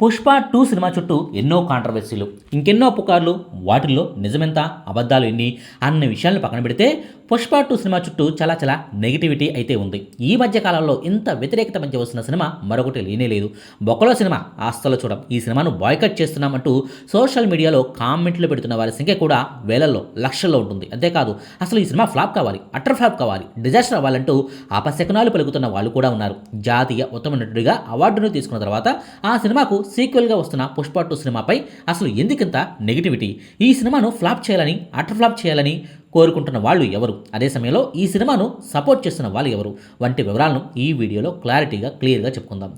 Pushpa two cinema చుట్టూ ఎన్నో కాంట్రవర్సీలు ఇంకెన్నో పుకార్లు వాటిల్లో నిజమెంత అబద్ధాలు ఎన్ని అన్న విషయాలను పక్కన పెడితే పుష్ప టూ సినిమా చుట్టూ చాలా చాలా నెగిటివిటీ అయితే ఉంది. ఈ మధ్య కాలంలో ఇంత వ్యతిరేకత మధ్య వస్తున్న సినిమా మరొకటి లేనే లేదు. బొక్కలో సినిమా ఆస్తలో చూడం. ఈ సినిమాను బాయ్కట్ చేస్తున్నామంటూ సోషల్ మీడియాలో కామెంట్లు పెడుతున్న వారి సంఖ్య కూడా వేలల్లో లక్షల్లో ఉంటుంది. అంతేకాదు అసలు ఈ సినిమా ఫ్లాప్ కావాలి అటర్ ఫ్లాప్ కావాలి డిజాస్టర్ అవ్వాలంటూ అపశకనాలు పలుకుతున్న వాళ్ళు కూడా ఉన్నారు. జాతీయ ఉత్తమ నటుడిగా అవార్డును తీసుకున్న తర్వాత ఆ సినిమాకు సీక్వెల్గా వస్తున్న పుష్ప టూ సినిమాపై అసలు ఎందుకింత నెగిటివిటీ? ఈ సినిమాను ఫ్లాప్ చేయాలని అటర్ ఫ్లాప్ చేయాలని కోరుకుంటున్న వాళ్ళు ఎవరు? అదే సమయంలో ఈ సినిమాను సపోర్ట్ చేస్తున్న వాళ్ళు ఎవరు? వంటి వివరాలను ఈ వీడియోలో క్లారిటీగా క్లియర్గా చెప్పుకుందాం.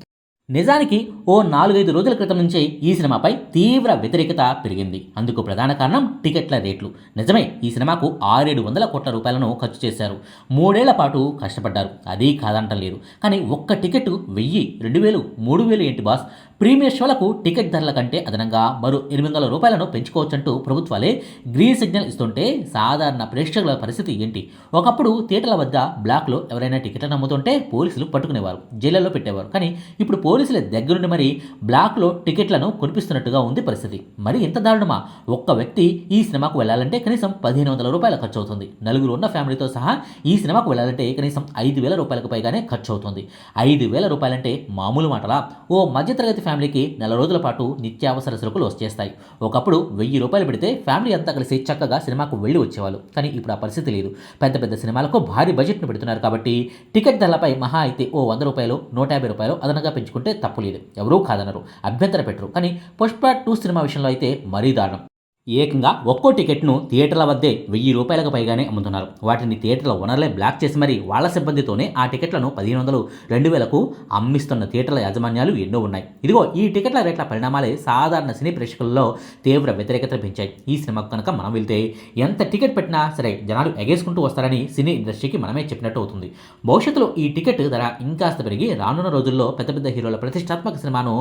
నిజానికి ఓ నాలుగైదు రోజుల క్రితం నుంచే ఈ సినిమాపై తీవ్ర వ్యతిరేకత పెరిగింది. అందుకు ప్రధాన కారణం టికెట్ల రేట్లు. నిజమే ఈ సినిమాకు ఆరేడు వందల కోట్ల రూపాయలను ఖర్చు చేశారు. మూడేళ్ళ పాటు కష్టపడ్డారు. అదీ కాదంటం లేదు కానీ ఒక్క టికెట్ వెయ్యి రెండు వేలు మూడు వేలు ఏంటి బాస్? ప్రీమియర్ షోలకు టికెట్ ధరల కంటే అదనంగా మరో ఎనిమిది వందల రూపాయలను పెంచుకోవచ్చంటూ ప్రభుత్వాలే గ్రీన్ సిగ్నల్ ఇస్తుంటే సాధారణ ప్రేక్షకుల పరిస్థితి ఏంటి? ఒకప్పుడు థియేటర్ల వద్ద బ్లాక్లో ఎవరైనా టికెట్లను అమ్ముతుంటే పోలీసులు పట్టుకునేవారు జైళ్ళలో పెట్టేవారు. కానీ ఇప్పుడు పోలీసుల దగ్గరుండి మరి బ్లాక్లో టికెట్లను కొనిపిస్తున్నట్టుగా ఉంది పరిస్థితి. మరి ఇంత దారుణమా? ఒక్క వ్యక్తి ఈ సినిమాకు వెళ్ళాలంటే కనీసం పదిహేను వందల రూపాయల ఖర్చు అవుతుంది నలుగురు ఉన్న ఫ్యామిలీతో సహా ఈ సినిమాకు వెళ్ళాలంటే కనీసం ఐదు వేల రూపాయలకు పైగానే ఖర్చు అవుతుంది ఐదు వేల రూపాయలంటే మామూలు మాటలా? ఓ మధ్యతరగతి ఫ్యామిలీకి నెల రోజుల పాటు నిత్యావసర సరుకులు వచ్చేస్తాయి. ఒకప్పుడు వెయ్యి రూపాయలు పెడితే ఫ్యామిలీ అంతా కలిసి చక్కగా సినిమాకు వెళ్ళి వచ్చేవాళ్ళు. కానీ ఇప్పుడు ఆ పరిస్థితి లేదు. పెద్ద పెద్ద సినిమాలకు భారీ బడ్జెట్ను పెడుతున్నారు కాబట్టి టికెట్ ధరలపై మహా అయితే ఓ వంద రూపాయలు నూట యాభై రూపాయలు అదనంగా పెంచుకుంటే తప్పు లేదు. ఎవరూ కాదనరు అభ్యంతర పెట్టరు. కానీ పుష్ప టూ సినిమా విషయంలో అయితే మరీ దారుణం. ఏకంగా ఒక్కో టికెట్ను థియేటర్ల వద్దే వెయ్యి రూపాయలకు పైగానే అమ్ముతున్నారు. వాటిని థియేటర్ల ఓనర్లే బ్లాక్ చేసి మరీ వాళ్ళ సిబ్బందితోనే ఆ టికెట్లను పదిహేను వందలు రెండు వేలకు అమ్మిస్తున్న థియేటర్ల యాజమాన్యాలు ఎన్నో ఉన్నాయి. ఇదిగో ఈ టికెట్ల రేట్ల పరిణామాలే సాధారణ సినీ ప్రేక్షకుల్లో తీవ్ర వ్యతిరేకత పెంచాయి. ఈ సినిమాకు కనుక మనం వెళ్తే ఎంత టికెట్ పెట్టినా సరే జనాలు ఎగేసుకుంటూ వస్తారని సినీ ఇండస్ట్రీకి మనమే చెప్పినట్టు అవుతుంది. భవిష్యత్తులో ఈ టికెట్ ధర ఇంకాస్త పెరిగి రానున్న రోజుల్లో పెద్ద పెద్ద హీరోల ప్రతిష్టాత్మక సినిమాను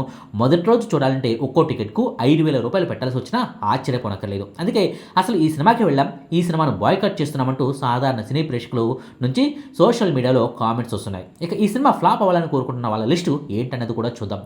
మొదటి రోజు చూడాలంటే ఒక్కో టికెట్కు ఐదు వేల రూపాయలు పెట్టాల్సి వచ్చినా ఆశ్చర్యపోనక్కర్లేదు అందుకే అసలు ఈ సినిమాకి వెళ్ళాం ఈ సినిమాను బాయ్కట్ చేస్తున్నామంటూ సాధారణ సినీ ప్రేక్షకులు నుంచి సోషల్ మీడియాలో కామెంట్స్ వస్తున్నాయి. ఇక ఈ సినిమా ఫ్లాప్ అవ్వాలని కోరుకుంటున్న వాళ్ళ లిస్టు ఏంటనేది కూడా చూద్దాం.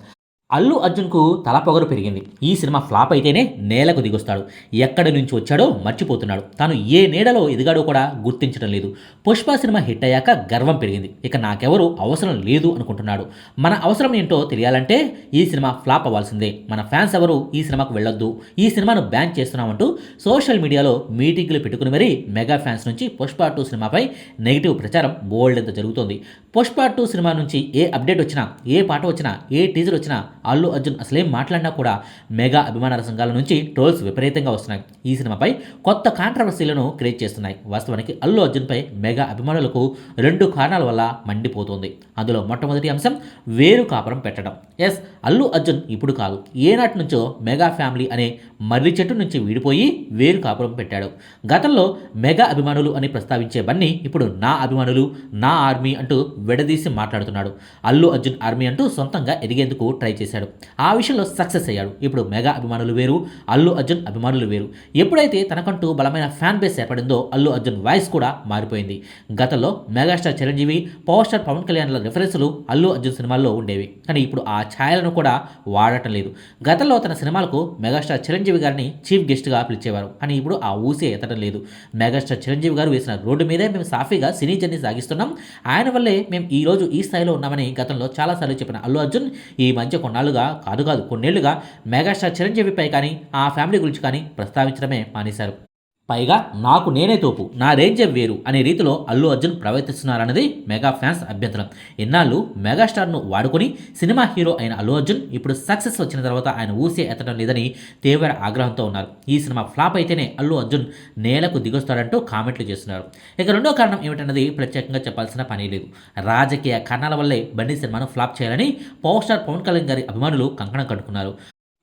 అల్లు అర్జున్కు తల పొగరు పెరిగింది. ఈ సినిమా ఫ్లాప్ అయితేనే నేలకు దిగొస్తాడు. ఎక్కడి నుంచి వచ్చాడో మర్చిపోతున్నాడు. తాను ఏ నీడలో ఎదిగాడో కూడా గుర్తించడం లేదు. పుష్ప సినిమా హిట్ అయ్యాక గర్వం పెరిగింది. ఇక నాకెవరు అవసరం లేదు అనుకుంటున్నాడు. మన అవసరం ఏంటో తెలియాలంటే ఈ సినిమా ఫ్లాప్ అవ్వాల్సిందే. మన ఫ్యాన్స్ ఎవరు ఈ సినిమాకు వెళ్ళొద్దు. ఈ సినిమాను బ్యాన్ చేస్తున్నామంటూ సోషల్ మీడియాలో మీటింగ్లు పెట్టుకుని మరీ మెగా ఫ్యాన్స్ నుంచి పుష్ప టూ సినిమాపై నెగిటివ్ ప్రచారం బోల్డ్ ఎంత జరుగుతోంది. పుష్ప టూ సినిమా నుంచి ఏ అప్డేట్ వచ్చినా ఏ పాట వచ్చినా ఏ టీజర్ వచ్చినా అల్లు అర్జున్ అసలేం మాట్లాడినా కూడా మెగా అభిమానుల సంఘాల నుంచి ట్రోల్స్ విపరీతంగా వస్తున్నాయి. ఈ సినిమాపై కొత్త కాంట్రవర్సీలను క్రియేట్ చేస్తున్నాయి. వాస్తవానికి అల్లు అర్జున్పై మెగా అభిమానులకు రెండు కారణాల వల్ల మండిపోతుంది. అందులో మొట్టమొదటి అంశం వేరు కాపురం పెట్టడం. ఎస్ అల్లు అర్జున్ ఇప్పుడు కాదు. ఏనాటి నుంచో మెగా ఫ్యామిలీ అనే మర్రి చెట్టు నుంచి వీడిపోయి వేరు కాపురం పెట్టాడు. గతంలో మెగా అభిమానులు అని ప్రస్తావించే బన్నీ ఇప్పుడు నా అభిమానులు నా ఆర్మీ అంటూ విడదీసి మాట్లాడుతున్నాడు. అల్లు అర్జున్ ఆర్మీ అంటూ సొంతంగా ఎదిగేందుకు ట్రై చేశాడు. ఆ విషయంలో సక్సెస్ అయ్యాడు. ఇప్పుడు మెగా అభిమానులు వేరు అల్లు అర్జున్ అభిమానులు వేరు. ఎప్పుడైతే తనకంటూ బలమైన ఫ్యాన్ బేస్ ఏర్పడిందో అల్లు అర్జున్ వాయిస్ కూడా మారిపోయింది. గతంలో megastar Chiranjeevi power star Pawan కళ్యాణ్ల రిఫరెన్స్లు అల్లు అర్జున్ సినిమాల్లో ఉండేవి. కానీ ఇప్పుడు ఆ ఛాయలను కూడా వాడటం లేదు. గతంలో తన సినిమాలకు మెగాస్టార్ చిరంజీవి గారిని చీఫ్ గెస్ట్గా పిలిచేవారు. కానీ ఇప్పుడు ఆ ఊసే ఎత్తడం లేదు. మెగాస్టార్ చిరంజీవి గారు వేసిన రోడ్డు మీదే మేము సాఫీగా సినీ జర్నీ సాగిస్తున్నాం. ఆయన వల్లే మేము ఈ రోజు ఈ స్థాయిలో ఉన్నామని గతంలో చాలాసార్లు చెప్పిన అల్లు అర్జున్ ఈ మధ్య కొన్నాళ్ళుగా కాదు కాదు కొన్నేళ్ళుగా మెగాస్టార్ చిరంజీవిపై కానీ ఆ ఫ్యామిలీ గురించి కానీ ప్రస్తావించడమే మానేశారు. పైగా నాకు నేనే తోపు నా రేంజ్ వేరు అనే రీతిలో అల్లు అర్జున్ ప్రవర్తిస్తున్నారన్నది మెగా ఫ్యాన్స్ అభ్యంతరం. ఇన్నాళ్ళు మెగాస్టార్ను వాడుకొని సినిమా హీరో అయిన అల్లు అర్జున్ ఇప్పుడు సక్సెస్ వచ్చిన తర్వాత ఆయన ఊసే ఎత్తడం లేదని తీవ్ర ఆగ్రహంతో ఉన్నారు. ఈ సినిమా ఫ్లాప్ అయితేనే అల్లు అర్జున్ నేలకు దిగొస్తాడంటూ కామెంట్లు చేస్తున్నారు. ఇక రెండో కారణం ఏమిటన్నది ప్రత్యేకంగా చెప్పాల్సిన పని లేదు. రాజకీయ కారణాల వల్లే బండి సినిమాను ఫ్లాప్ చేయాలని పవర్ స్టార్ పవన్ కళ్యాణ్ గారి అభిమానులు కంకణం కట్టుకున్నారు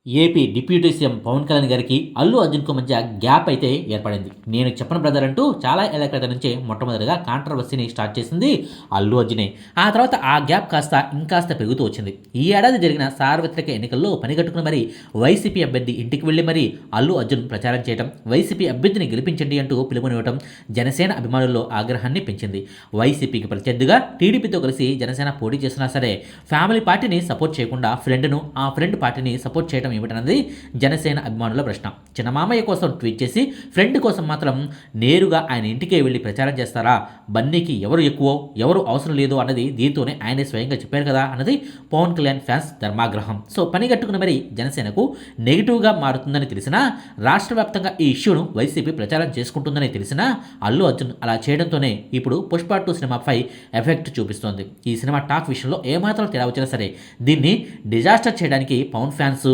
AP deputy CM Pawan Kalyan గారికి అల్లు అర్జున్కు మధ్య గ్యాప్ అయితే ఏర్పడింది. నేను చెప్పను బ్రదర్ అంటూ చాలా ఏళ్ళ క్రితం నుంచే మొట్టమొదటిగా కాంట్రవర్సీని స్టార్ట్ చేసింది అల్లు అర్జునే. ఆ తర్వాత ఆ గ్యాప్ కాస్త ఇంకాస్త పెరుగుతూ వచ్చింది. ఈ ఏడాది జరిగిన సార్వత్రిక ఎన్నికల్లో పనిగట్టుకుని మరి వైసీపీ అభ్యర్థి ఇంటికి వెళ్ళి మరి అల్లు అర్జున్ ప్రచారం చేయడం వైసీపీ అభ్యర్థిని గెలిపించండి అంటూ పిలుపునివ్వడం జనసేన అభిమానుల్లో ఆగ్రహాన్ని పెంచింది. వైసీపీకి ప్రత్యర్థిగా టీడీపీతో కలిసి జనసేన పోటీ చేసినా సరే ఫ్యామిలీ పార్టీని సపోర్ట్ చేయకుండా ఫ్రెండ్ను ఆ ఫ్రెండ్ పార్టీని సపోర్ట్ చేయడం ఏమిటన్నది జనసేన అభిమానుల ప్రశ్న. చిన్నమామయ్య కోసం ట్వీట్ చేసి ఫ్రెండ్ కోసం మాత్రం నేరుగా ఆయన ఇంటికే వెళ్ళి ప్రచారం చేస్తారా? బన్నీకి ఎవరు ఎక్కువ ఎవరు అవసరం లేదు అన్నది దీంతోనే ఆయనే స్వయంగా చెప్పారు కదా అన్నది పవన్ కళ్యాణ్ ఫ్యాన్స్ ధర్మాగ్రహం. సో పని కట్టుకున్న మరి జనసేనకు నెగిటివ్గా మారుతుందని తెలిసినా రాష్ట్ర వ్యాప్తంగా ఈ ఇష్యూను వైసీపీ ప్రచారం చేసుకుంటుందని తెలిసినా అల్లు అర్జున్ అలా చేయడంతోనే ఇప్పుడు పుష్ప టూ సినిమాపై ఎఫెక్ట్ చూపిస్తోంది. ఈ సినిమా టాక్ విషయంలో ఏమాత్రం తేడా వచ్చినా సరే దీన్ని డిజాస్టర్ చేయడానికి పవన్ ఫ్యాన్స్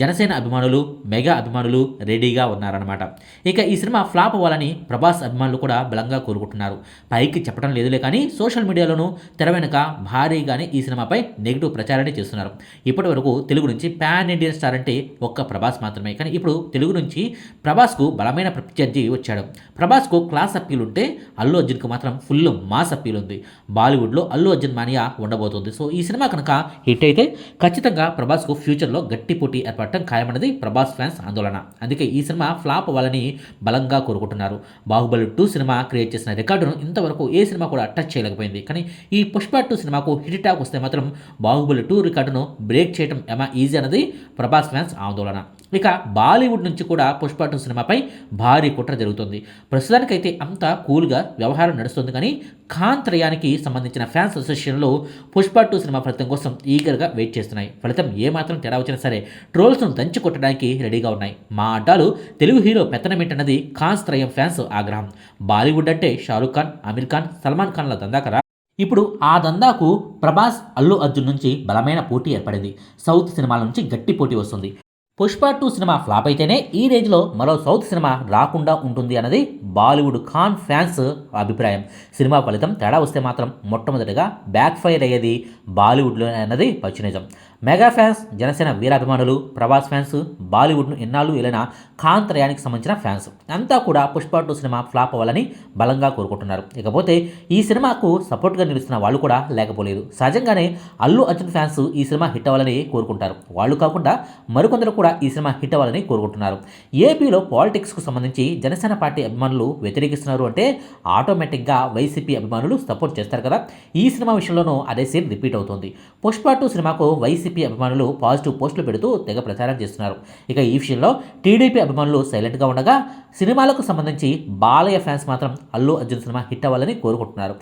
జనసేన అభిమానులు మెగా అభిమానులు రెడీగా ఉన్నారన్నమాట. ఇక ఈ సినిమా ఫ్లాప్ అవ్వాలని ప్రభాస్ అభిమానులు కూడా బలంగా కోరుకుంటున్నారు పైకి చెప్పడం లేదులే కానీ సోషల్ మీడియాలోనూ తెర వెనుక భారీగానే ఈ సినిమాపై నెగిటివ్ ప్రచారాన్ని చేస్తున్నారు. ఇప్పటి వరకు తెలుగు నుంచి పాన్ ఇండియన్ స్టార్ అంటే ఒక్క ప్రభాస్ మాత్రమే. కానీ ఇప్పుడు తెలుగు నుంచి ప్రభాస్కు బలమైన ప్రత్యర్థి వచ్చాడు. ప్రభాస్కు క్లాస్ అప్పీల్ ఉంటే అల్లు అర్జున్కు మాత్రం ఫుల్ మాస్ అప్పీల్ ఉంది. బాలీవుడ్లో అల్లు అర్జున్ మానియా ఉండబోతుంది. సో ఈ సినిమా కనుక హిట్ అయితే ఖచ్చితంగా ప్రభాస్కు ఫ్యూచర్లో గట్టి పోటీ ఏర్పడటం ఖాయమన్నది ప్రభాస్ ఫ్యాన్స్ ఆందోళన. అందుకే ఈ సినిమా ఫ్లాప్ అవ్వాలని బలంగా కోరుకుంటున్నారు. బాహుబలి టూ సినిమా క్రియేట్ చేసిన రికార్డును ఇంతవరకు ఏ సినిమా కూడా టచ్ చేయలేకపోయింది. కానీ ఈ పుష్ప టూ సినిమాకు హిట్ టాక్ వస్తే మాత్రం బాహుబలి టూ రికార్డును బ్రేక్ చేయడం ఏమా ఈజీ అన్నది ప్రభాస్ ఫ్యాన్స్ ఆందోళన. ఇక బాలీవుడ్ నుంచి కూడా పుష్ప టూ సినిమాపై భారీ కుట్ర జరుగుతుంది. ప్రస్తుతానికైతే అంతా కూల్గా వ్యవహారం నడుస్తుంది. కానీ ఖాన్ త్రయానికి సంబంధించిన ఫ్యాన్స్ అసోసియేషన్లు పుష్ప టూ సినిమా ఫలితం కోసం ఈగర్గా వెయిట్ చేస్తున్నాయి. ఫలితం ఏమాత్రం తేడా వచ్చినా సరే ట్రోల్స్ను దంచుకొట్టడానికి రెడీగా ఉన్నాయి. మా అడ్డాలు తెలుగు హీరో పెత్తనమేంటన్నది ఖాన్స్ త్రయం ఫ్యాన్స్ ఆగ్రహం. బాలీవుడ్ అంటే షారుఖ్ ఖాన్ అమీర్ ఖాన్ సల్మాన్ ఖాన్ల దందాకరా? ఇప్పుడు ఆ దందాకు ప్రభాస్ అల్లు అర్జున్ నుంచి బలమైన పోటీ ఏర్పడింది. సౌత్ సినిమాల నుంచి గట్టి పోటీ వస్తుంది. పుష్ప టూ సినిమా ఫ్లాప్ అయితేనే ఈ రేంజ్లో మరో సౌత్ సినిమా రాకుండా ఉంటుంది అన్నది బాలీవుడ్ ఖాన్ ఫ్యాన్స్ అభిప్రాయం. సినిమా ఫలితం తేడా వస్తే మాత్రం మొట్టమొదటిగా బ్యాక్ ఫైర్ అయ్యేది బాలీవుడ్లో అన్నది పచ్చినిజం మెగా ఫ్యాన్స్ జనసేన వీరాభిమానులు ప్రభాస్ ఫ్యాన్స్ బాలీవుడ్ను ఎన్నాళ్ళు వెళ్ళిన ఖాన్ త్రయానికి సంబంధించిన ఫ్యాన్స్. అంతా కూడా పుష్ప టూ సినిమా ఫ్లాప్ అవ్వాలని బలంగా కోరుకుంటున్నారు. ఇకపోతే ఈ సినిమాకు సపోర్ట్గా నిలుస్తున్న వాళ్ళు కూడా లేకపోలేదు. సహజంగానే అల్లు అర్జున్ ఫ్యాన్స్ ఈ సినిమా హిట్ అవ్వాలని కోరుకుంటారు. వాళ్ళు కాకుండా మరికొందరు కూడా ఈ సినిమా హిట్ అవ్వాలని కోరుకుంటున్నారు. ఏపీలో పాలిటిక్స్కు సంబంధించి జనసేన పార్టీ అభిమానులు వ్యతిరేకిస్తున్నారు అంటే ఆటోమేటిక్గా వైసీపీ అభిమానులు సపోర్ట్ చేస్తారు కదా. ఈ సినిమా విషయంలోనూ అదే సీన్ రిపీట్ అవుతుంది. పుష్ప టూ సినిమాకు వైసీపీ అభిమానులు పాజిటివ్ పోస్టులు పెడుతూ తెగ ప్రచారం చేస్తున్నారు. ఇక ఈ విషయంలో టీడీపీ అభిమానులు సైలెంట్గా ఉండగా సినిమాలకు సంబంధించి బాలయ్య ఫ్యాన్స్ మాత్రం అల్లు అర్జున్ సినిమా హిట్ అవ్వాలని కోరుకుంటున్నారు.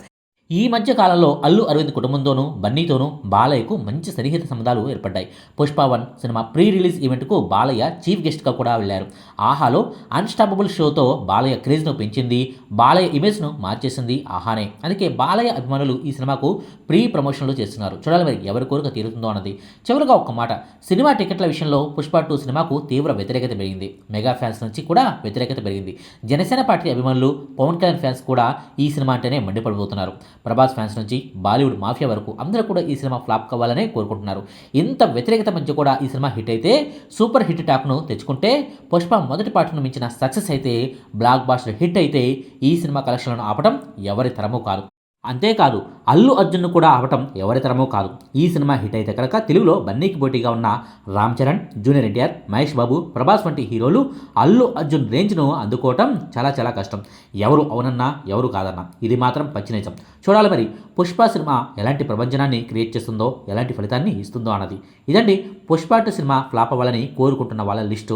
ఈ మధ్య కాలంలో అల్లు అరవింద్ కుటుంబంతోనూ బన్నీతోనూ బాలయ్యకు మంచి సన్నిహిత సంబంధాలు ఏర్పడ్డాయి. పుష్పవన్ సినిమా ప్రీ రిలీజ్ ఈవెంట్కు బాలయ్య చీఫ్ గెస్ట్గా కూడా వెళ్ళారు. ఆహాలో అన్స్టాపబుల్ షోతో బాలయ్య క్రేజ్ను పెంచింది బాలయ్య ఇమేజ్ను మార్చేసింది ఆహానే. అందుకే బాలయ్య అభిమానులు ఈ సినిమాకు ప్రీ ప్రమోషన్లు చేస్తున్నారు. చూడాలి మరి ఎవరి కోరిక తీరుతుందో అన్నది. చివరిగా ఒక్క మాట సినిమా టికెట్ల విషయంలో పుష్ప టూ సినిమాకు తీవ్ర వ్యతిరేకత పెరిగింది. మెగా ఫ్యాన్స్ నుంచి కూడా వ్యతిరేకత పెరిగింది. జనసేన పార్టీ అభిమానులు పవన్ కళ్యాణ్ ఫ్యాన్స్ కూడా ఈ సినిమా అంటేనే మండిపడిపోతున్నారు. ప్రభాస్ ఫ్యాన్స్ నుంచి బాలీవుడ్ మాఫియా వరకు అందరూ కూడా ఈ సినిమా ఫ్లాప్ కావాలనే కోరుకుంటున్నారు. ఇంత వ్యతిరేకత మధ్య కూడా ఈ సినిమా హిట్ అయితే సూపర్ హిట్ టాక్ను తెచ్చుకుంటే పుష్ప మొదటి పాటను మించిన సక్సెస్ అయితే బ్లాక్ బాస్టర్ హిట్ అయితే ఈ సినిమా కలెక్షన్లను ఆపడం ఎవరి తరమూ కాదు. అంతేకాదు అల్లు అర్జున్ను కూడా అవటం ఎవరి తరమో కాదు. ఈ సినిమా హిట్ అయితే కనుక తెలుగులో బన్నీకి పోటీగా ఉన్న రామ్ చరణ్ జూనియర్ ఎన్టీఆర్ మహేష్ బాబు ప్రభాస్ వంటి హీరోలు అల్లు అర్జున్ రేంజ్ను అందుకోవటం చాలా చాలా కష్టం. ఎవరు అవునన్నా ఎవరు కాదన్నా ఇది మాత్రం పచ్చి నిజం. చూడాలి మరి పుష్ప సినిమా ఎలాంటి ప్రపంచనాన్ని క్రియేట్ చేస్తుందో ఎలాంటి ఫలితాన్ని ఇస్తుందో అన్నది. ఇదండి పుష్ప టూ సినిమా ఫ్లాప్ అవ్వాలని కోరుకుంటున్న వాళ్ళ లిస్టు.